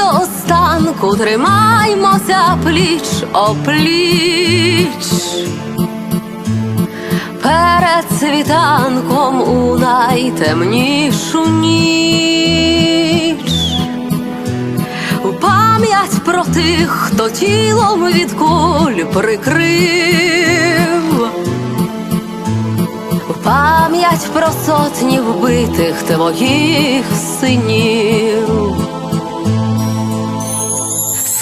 До останку тримаймося пліч опліч. Перед світанком у найтемнішу ніч. У пам'ять про тих, хто тілом від куль прикрив. В пам'ять про сотні вбитих твоїх синів.